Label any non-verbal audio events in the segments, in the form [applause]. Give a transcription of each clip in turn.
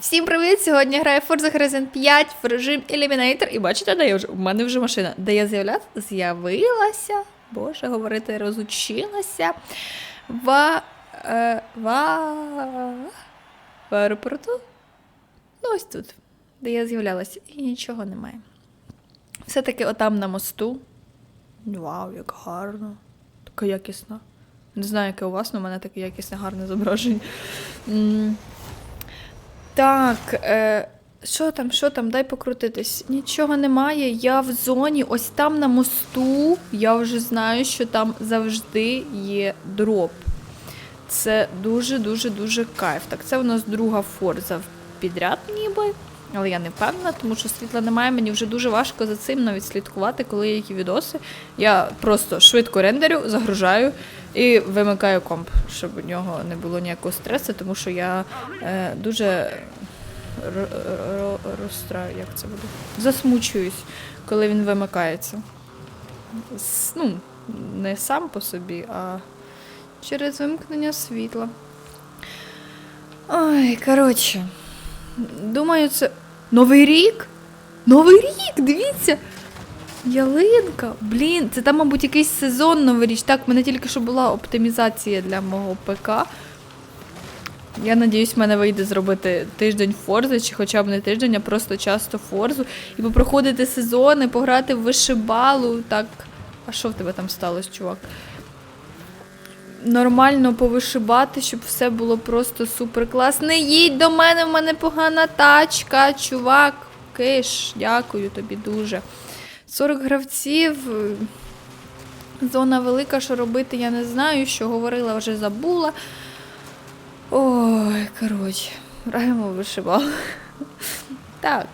Всім привіт! Сьогодні граю Forza Horizon 5 в режим Eliminator. І бачите, де я вже? У мене вже машина. Де я з'явля... з'явилася. Боже, говорити, розучилася. В, е, в, в аеропорту. Ну, ось тут, де я з'являлася. І нічого немає. Все-таки отам на мосту. Вау, як гарно. Така якісна. Не знаю, яке у вас, але у мене таке якісне, гарне зображення. Так, е, що там, що там, дай покрутитись. Нічого немає. Я в зоні, ось там на мосту. Я вже знаю, що там завжди є дроп. Це дуже-дуже дуже кайф. Так, це у нас друга форза підряд, ніби. Але я не впевнена, тому що світла немає. Мені вже дуже важко за цим навіть слідкувати, коли є які відоси. Я просто швидко рендерю, загружаю і вимикаю комп, щоб у нього не було ніякого стресу, тому що я е, дуже розстраю, як це буде? Засмучуюсь, коли він вимикається. С- Ну, не сам по собі, а через вимкнення світла. Ой, коротше. Думаю, це. Новий рік? Новий рік, дивіться! Ялинка, блін, це там, мабуть, якийсь сезон новоріч. Так, в мене тільки що була оптимізація для мого ПК. Я надіюсь, в мене вийде зробити тиждень форзи, чи хоча б не тиждень, а просто часто форзу. І попроходити сезони, пограти в вишибалу. Так. А що в тебе там сталося, чувак? Нормально повишибати, щоб все було просто супер клас. Не їдь до мене, в мене погана тачка, чувак. Киш, дякую тобі дуже. 40 гравців. Зона велика, що робити, я не знаю, що говорила, вже забула. Ой, коротше, граємо в. [laughs] Так.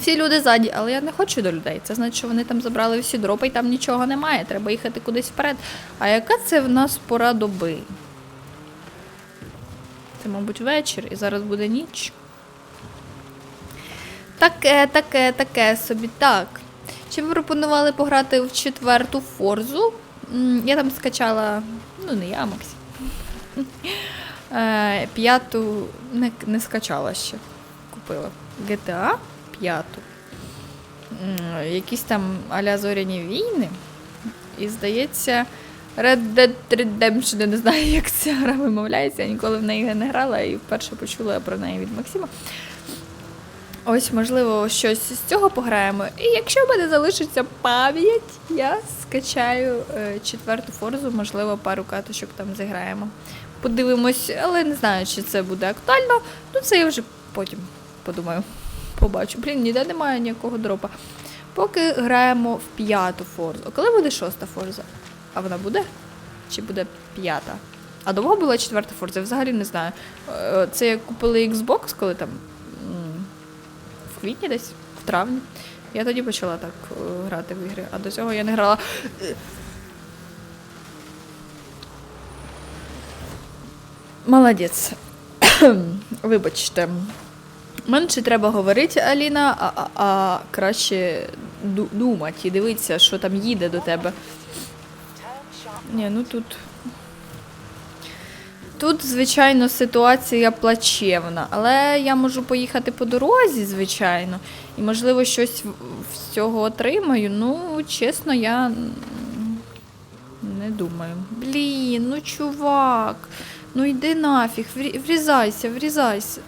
Всі люди ззаді, але я не хочу до людей. Це значить, що вони там забрали всі дропи і там нічого немає. Треба їхати кудись вперед. А яка це в нас пора доби? Це, мабуть, вечір, і зараз буде ніч. Таке, таке, таке собі. Так. Чи ви пропонували пограти в четверту форзу? Я там скачала. Ну, не я, Максим. Е, П'яту не, не скачала ще. Купила. GTA п'яту. Якісь там аля зоряні війни. І здається, Red Dead Redemption, я не знаю, як ця гра вимовляється. Я ніколи в неї не грала і вперше почула про неї від Максима. Ось, можливо, щось з цього пограємо. І якщо в мене залишиться пам'ять, я скачаю е, четверту форзу, можливо, пару каточок там зіграємо. Подивимось, але не знаю, чи це буде актуально. Ну, це я вже потім подумаю. Побачу. Блін, ніде немає ніякого дропа. Поки граємо в п'яту форзу. Коли буде шоста форза? А вона буде? Чи буде п'ята? А довго була четверта форза? Я взагалі не знаю. Е, Це як купили Xbox, коли там. в квітні десь, в травні. Я тоді почала так е, грати в ігри, а до цього я не грала. Молодець. [coughs] Вибачте. Менше треба говорити, Аліна, а, а, а краще думати і дивитися, що там їде до тебе. Ні, ну тут. Тут, звичайно, ситуація плачевна, але я можу поїхати по дорозі, звичайно, і, можливо, щось з цього отримаю. Ну, чесно, я не думаю. Блін, ну чувак, ну йди нафіг, врі- врізайся, врізайся.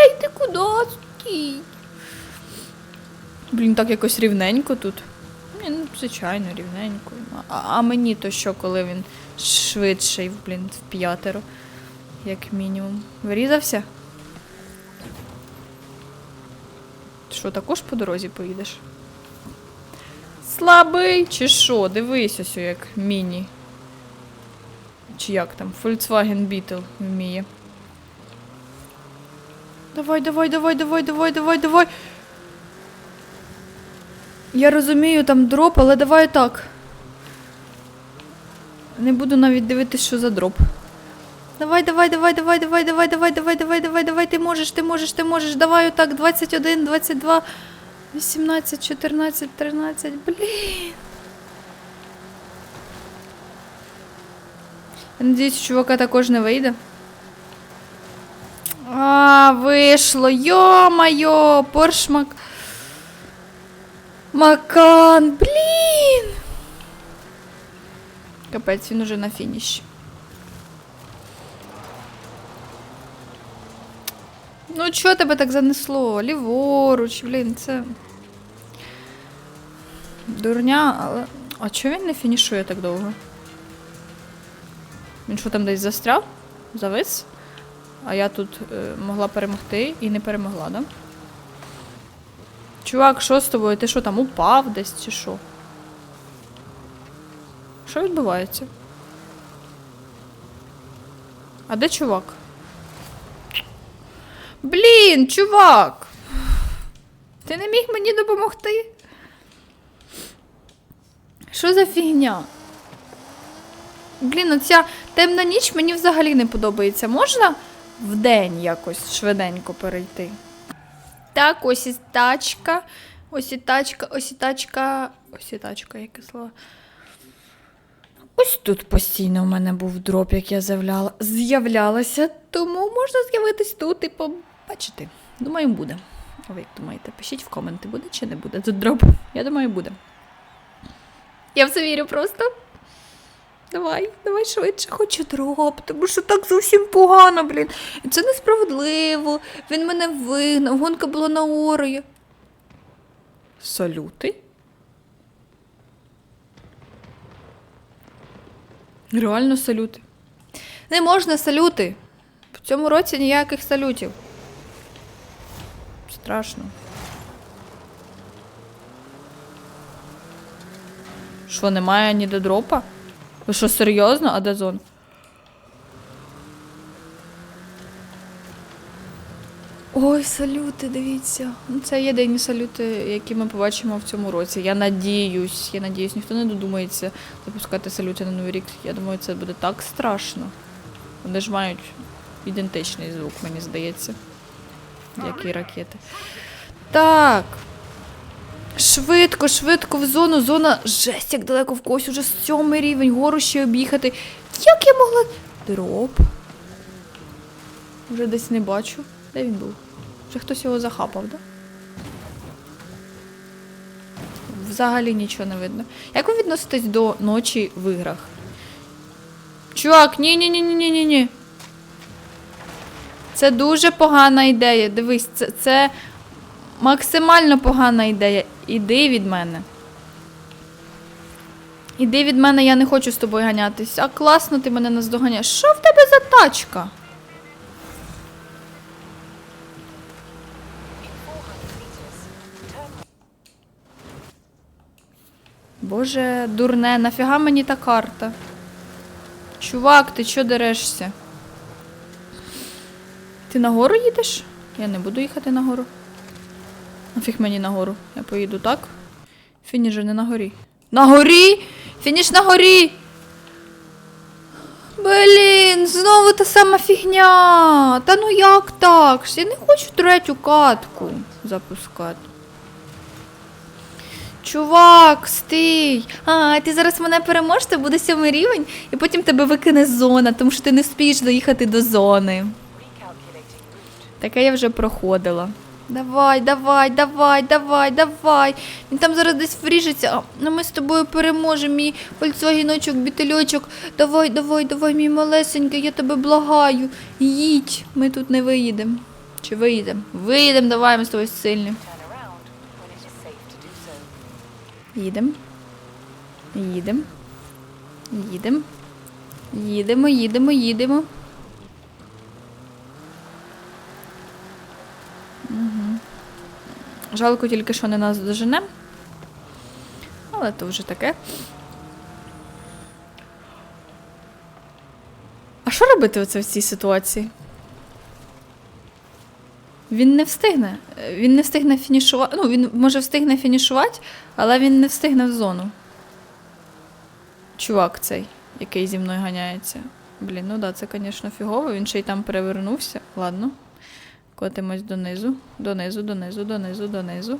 Ей, ти куди? Блін, так якось рівненько тут. Ні, ну, звичайно, рівненько. А, а мені то що, коли він швидший, блін, в п'ятеро, як мінімум. Врізався? Ти Що, також по дорозі поїдеш? Слабий чи що? Дивись ось, як міні. Чи як там? Volkswagen Beetle вміє. Давай, давай, давай, давай, давай, давай, давай. Я розумію, там дроп, але давай так. Не буду навіть дивитись, що за дроп. Давай, давай, давай, давай, давай, давай, давай, давай, давай, давай, давай, ти можеш, ти можеш, ти можеш. Давай отак, 21, 22, 18, 14, 13, блін. Я надіюсь, чувака також не вийде. А, вийшло. Йо-майо, поршмак. Макан, блін. Капець, він уже на фініші. Ну, чого тебе так занесло? Ліворуч, блін, це. Дурня, але. А чого він не фінішує так довго? Він що там десь застряв? Завис? А я тут е, могла перемогти і не перемогла, да? Чувак, що з тобою? Ти що там упав десь чи що? Що відбувається? А де чувак? Блін, чувак! Ти не міг мені допомогти? Що за фігня? Блін, оця темна ніч мені взагалі не подобається. Можна вдень якось швиденько перейти? Так, ось і тачка. Ось і тачка, ось і тачка. Ось і тачка, яке слово. Ось тут постійно в мене був дроп, як я з'являла... з'являлася, тому можна з'явитись тут і побачити. Думаю, буде. А ви як думаєте, пишіть в коменти, буде чи не буде тут дроп? Я думаю, буде. Я в це вірю просто. Давай, давай швидше, хочу дроп, тому що так зовсім погано, блін. І це несправедливо. Він мене вигнав, гонка була на орої. Салюти? Реально салюти. Не можна салюти. В цьому році ніяких салютів. Страшно. Що, немає ніде дропа? Ви що, серйозно? А? Ой, салюти, дивіться. Ну, це єдині салюти, які ми побачимо в цьому році. Я надіюсь, я надіюсь, ніхто не додумається запускати салюти на Новий рік. Я думаю, це буде так страшно. Вони ж мають ідентичний звук, мені здається. Як і ракети. Так. Швидко, швидко в зону. Зона жесть, як далеко в когось уже сьомий рівень, гору ще об'їхати. Як я могла. Дроп. Вже десь не бачу. Де він був? Вже хтось його захапав, да? Взагалі нічого не видно. Як ви відноситесь до ночі в іграх? Чувак, ні ні ні ні ні ні ні Це дуже погана ідея. Дивись, це, це максимально погана ідея. Іди від мене. Іди від мене, я не хочу з тобою ганятись. А класно ти мене наздоганяєш. Що в тебе за тачка? Боже, дурне, нафіга мені та карта? Чувак, ти чо дерешся? Ти нагору їдеш? Я не буду їхати нагору. Нафіг мені нагору. Я поїду так. Фініш же не на горі. На горі! Фініш на горі! Блін, знову та сама фігня. Та ну як так? Я не хочу третю катку запускати. Чувак, стій. А, ти зараз мене переможеш, це буде сьомий рівень, і потім тебе викине зона, тому що ти не спієш доїхати до зони. Таке я вже проходила. Давай, давай, давай, давай, давай. Він там зараз десь вріжеться, ну ми з тобою переможемо, мій фольксвагіночок, бітельочок. Давай, давай, давай, мій малесенький, я тебе благаю. Їдь, ми тут не виїдемо. Чи виїдемо? Виїдемо, давай, ми з тобою сильні. Їдемо. Їдемо. Їдемо. Їдемо, їдемо, їдемо. Угу. Жалко тільки, що не нас дожене. Але то вже таке. А що робити оце в цій ситуації? Він не встигне. Він не встигне фінішувати. Ну, він може встигне фінішувати, але він не встигне в зону. Чувак цей, який зі мною ганяється. Блін, ну да, це, звісно, фігово. Він ще й там перевернувся. Ладно. Котимось донизу, донизу, донизу, донизу, донизу.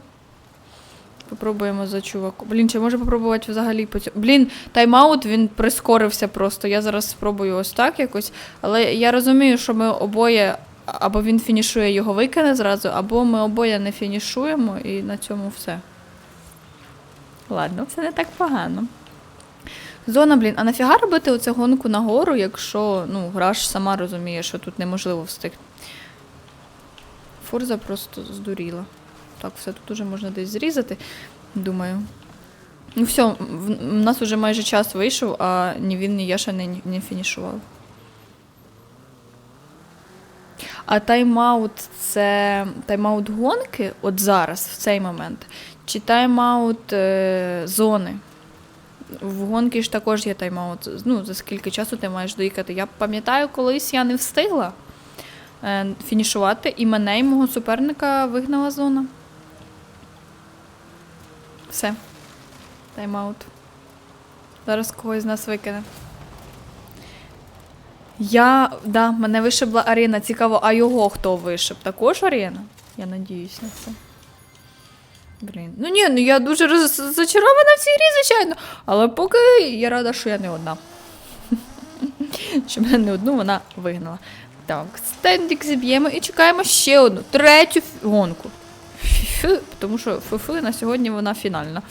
Попробуємо за чуваком. Блін, чи може попробувати взагалі по цьому. Блін, тайм-аут він прискорився просто. Я зараз спробую ось так якось. Але я розумію, що ми обоє або він фінішує його викине зразу, або ми обоє не фінішуємо, і на цьому все. Ладно, все не так погано. Зона, блін, а нафіга робити оцю гонку нагору, якщо ну, гра ж сама розуміє, що тут неможливо встигти. Форза просто здуріла. Так, все тут уже можна десь зрізати, думаю. Ну все, в, нас уже майже час вийшов, а ні він, ні я ще не, не фінішував. А тайм-аут це тайм-аут гонки от зараз, в цей момент, чи тайм-аут е, зони? В гонки ж також є тайм-аут. Ну, за скільки часу ти маєш доїхати. Я пам'ятаю, колись я не встигла фінішувати, і мене і мого суперника вигнала зона. Все. Тайм-аут. Зараз когось з нас викине. Я, да, мене вишибла арена. Цікаво, а його хто вишиб? Також арена? Я надіюсь на це. Блін. Ну ні, ну я дуже роз- зачарована в цій грі, звичайно. Але поки я рада, що я не одна. [laughs] Що мене не одну вона вигнала. Так, стендік зіб'ємо і чекаємо ще одну, третю гонку. Тому що фу на сьогодні вона фінальна.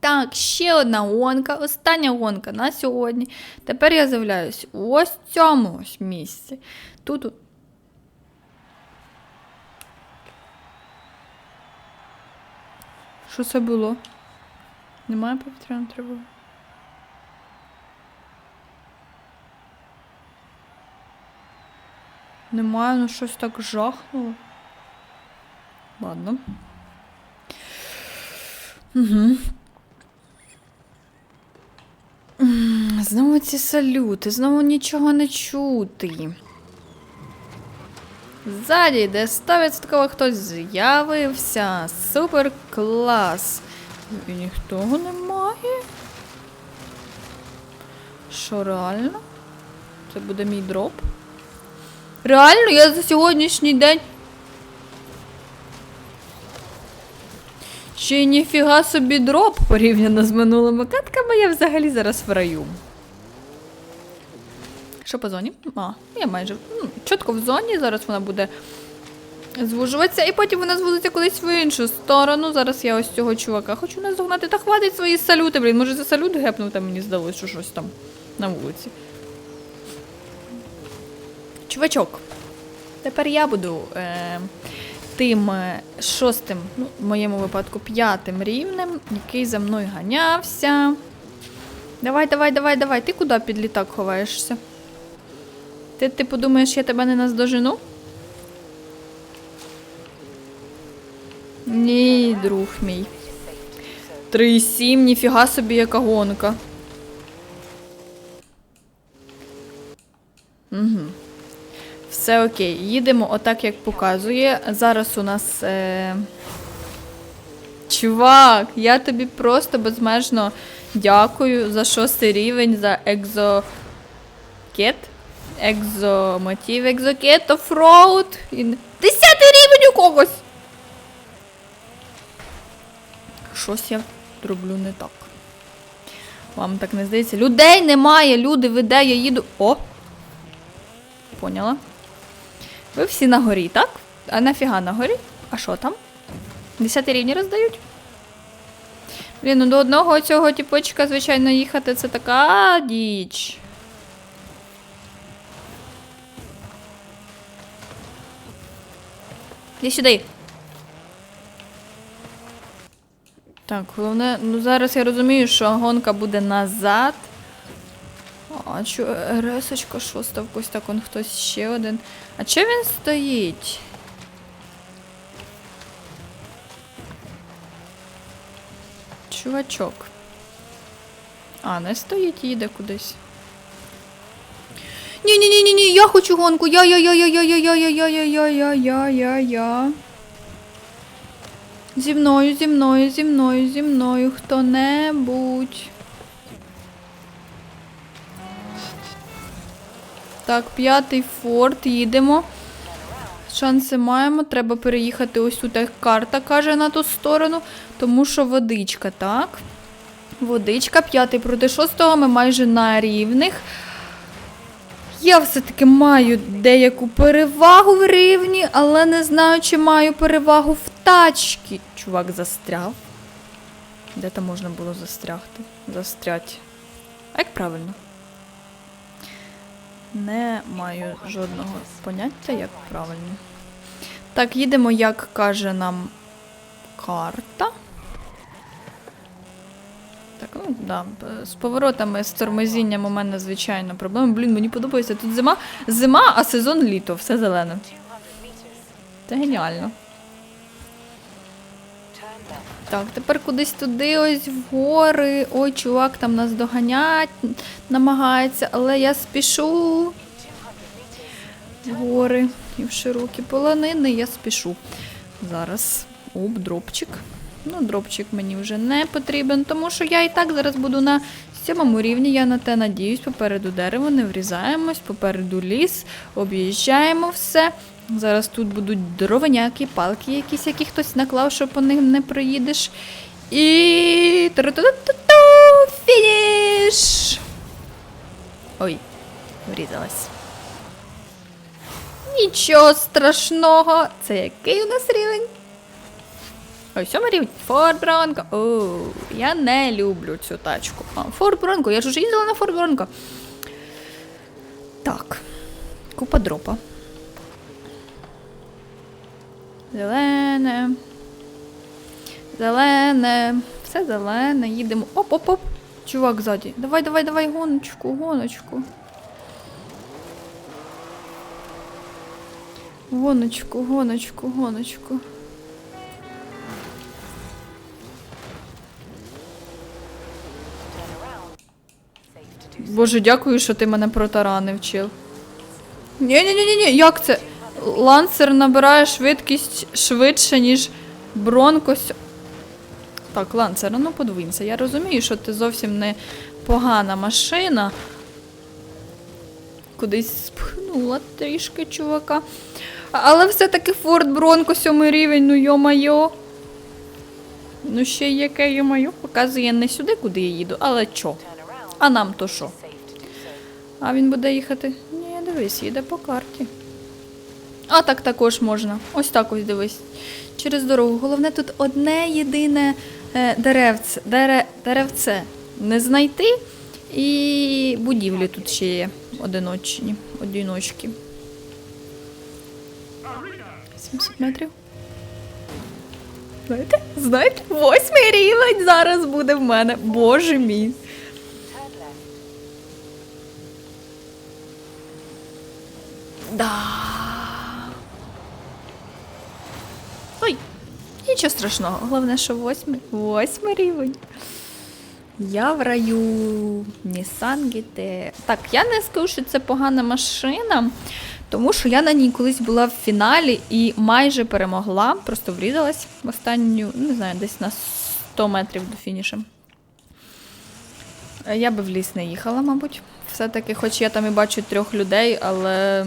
Так, ще одна гонка, остання гонка на сьогодні. Тепер я з'являюсь у ось цьому ось місці. Тут. Що це було? Немає повітряної тривоги? Немає, ну щось так жахнуло. Ладно. Угу. Знову ці салюти, знову нічого не чути. Ззаді, де 100% хтось з'явився. Супер клас. І ніхто немає. Що реально? Це буде мій дроп? Реально, я за сьогоднішній день. Ще й ніфіга собі дроп порівняно з минулими катками, я взагалі зараз в раю. Що по зоні? А, я майже ну, чітко в зоні. Зараз вона буде звужуватися, і потім вона звузиться кудись в іншу сторону. Зараз я ось цього чувака хочу наздогнати. Та хватить свої салюти, блін. Може за салют гепнув, там мені здалося, що щось там на вулиці. Чувачок. Тепер я буду е, тим е, шостим, ну, в моєму випадку п'ятим рівнем, який за мною ганявся. Давай, давай, давай, давай. Ти куди під літак ховаєшся? Ти, ти подумаєш, я тебе не наздожену? Ні, друг мій. 3,7, ніфіга собі, яка гонка. Угу. Все окей, їдемо отак, як показує. Зараз у нас. Е... Чувак, я тобі просто безмежно дякую за шостий рівень, за екзокет. Екзомотив, екзокет, офроуд. І... Десятий рівень у когось! Щось я роблю не так. Вам так не здається? Людей немає, люди, ви де я їду. О! Поняла. Ви всі на горі, так? А нафіга на горі? А що там? Десяті рівні роздають? Блін, ну до одного цього тіпочка, звичайно, їхати це така діч. Іди сюди. Так, головне, ну зараз я розумію, що гонка буде назад. А чо РСочка шоста в когось так он хтось ще один. А че він стоїть? Чувачок. А, не стоїть, їде кудись. ні ні ні ні ні я хочу гонку. Я я я я я я я я я я я я я я Зі мною, зі мною, зі мною, зі мною хто-небудь. Так, п'ятий форт, їдемо. Шанси маємо. Треба переїхати ось тут, карта каже на ту сторону, тому що водичка, так. Водичка, п'ятий проти шостого, ми майже на рівних. Я все-таки маю деяку перевагу в рівні, але не знаю, чи маю перевагу в тачці. Чувак застряв. Де там можна було застрягти? Застрять. А як правильно? Не маю жодного поняття, як правильно. Так, їдемо, як каже нам карта. Так, ну да, з поворотами, з тормозінням у мене, звичайно, проблеми. Блін, мені подобається. Тут зима, зима, а сезон літо, все зелене. Це геніально. Так, тепер кудись туди, ось в гори. Ой, чувак там нас доганять, намагається, але я спішу. В гори і в широкі полонини я спішу. Зараз. Оп, дропчик. Ну, дропчик мені вже не потрібен, тому що я і так зараз буду на сьомому рівні. Я на те надіюсь. Попереду дерево, не врізаємось, попереду ліс, об'їжджаємо все. Зараз тут будуть дровиняки, палки якісь, які хтось наклав, що по ним не проїдеш. І. Фініш! Ой, врізалась. Нічого страшного. Це який у нас рівень? Ой, сьомий рівень. Форд Бронко. О, я не люблю цю тачку. А, Бронко, я ж уже їздила на Форд Бронко. Так. Купа дропа. Зелене. Зелене. Все зелене. Їдемо. Оп-оп-оп. Чувак ззаді. Давай, давай, давай, гоночку, гоночку. Гоночку, гоночку, гоночку. Боже, дякую, що ти мене протаранив, чил. ні ні ні ні як це? Лансер набирає швидкість швидше, ніж Бронкос. Так, лансер, ну подвинься. Я розумію, що ти зовсім не погана машина. Кудись спхнула трішки чувака. Але все-таки Форд Бронко сьомий рівень, ну йо-майо. Ну ще яке йо-майо, показує не сюди, куди я їду, але чо? А нам то що? А він буде їхати? Ні, дивись, їде по карті. А так також можна. Ось так ось дивись. Через дорогу. Головне тут одне єдине е, деревце, дере, деревце не знайти. І будівлі тут ще є одиночні, одиночки. 700 метрів. Знаєте? Знаєте? Восьмий рівень зараз буде в мене. Боже мій. Да. Ой, нічого страшного. Головне, що восьмий. Восьмий рівень. Я в раю. Nissan GT. Так, я не скажу, що це погана машина, тому що я на ній колись була в фіналі і майже перемогла. Просто врізалась в останню, не знаю, десь на 100 метрів до фінішу. Е, Я би в ліс не їхала, мабуть. Все-таки, хоч я там і бачу трьох людей, але.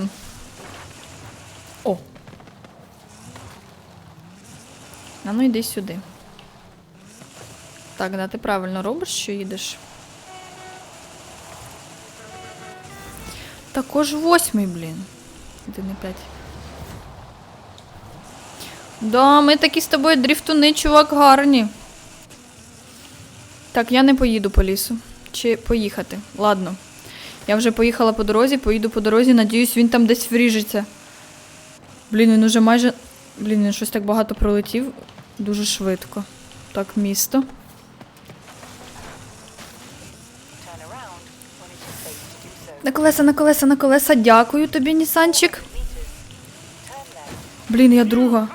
А ну йди сюди. Так, да, ти правильно робиш, що їдеш. Також восьмий, блін. Один і п'ять. Да, ми такі з тобою дріфтуни, чувак, гарні. Так, я не поїду по лісу. Чи поїхати? Ладно. Я вже поїхала по дорозі, поїду по дорозі, надіюсь, він там десь вріжеться. Блін, він уже майже. Блін, він щось так багато пролетів. Дуже швидко. Так, місто. На колеса, на колеса, на колеса. Дякую тобі, Нісанчик. Блін, я друга.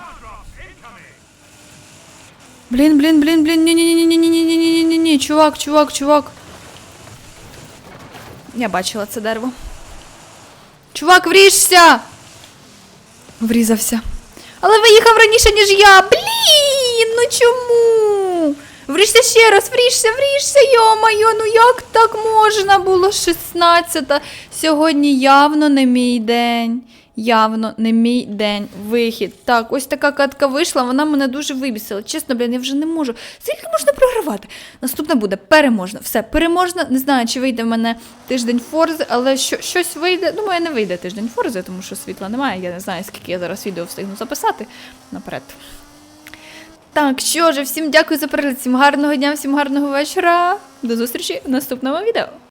Блін, блін, блін, блін, ні, ні, ні, ні, ні, ні, ні, ні, ні, ні, чувак, чувак, чувак. Я бачила це дерево. Чувак, вріжся! Врізався. Але виїхав раніше, ніж я. Блін, ну чому? Вріжся ще раз, вріжся, вріжся, йо-майо, ну як так можна було 16 Сьогодні явно не мій день. Явно не мій день вихід. Так, ось така катка вийшла, вона мене дуже вибісила. Чесно, блін, я вже не можу. Скільки можна програвати? Наступна буде переможна. Все, переможна. Не знаю, чи вийде в мене тиждень Форзи, але що, щось вийде. Думаю, не вийде тиждень Форзи, тому що світла немає. Я не знаю, скільки я зараз відео встигну записати наперед. Так, що ж, всім дякую за перегляд, всім гарного дня, всім гарного вечора. До зустрічі в наступному відео.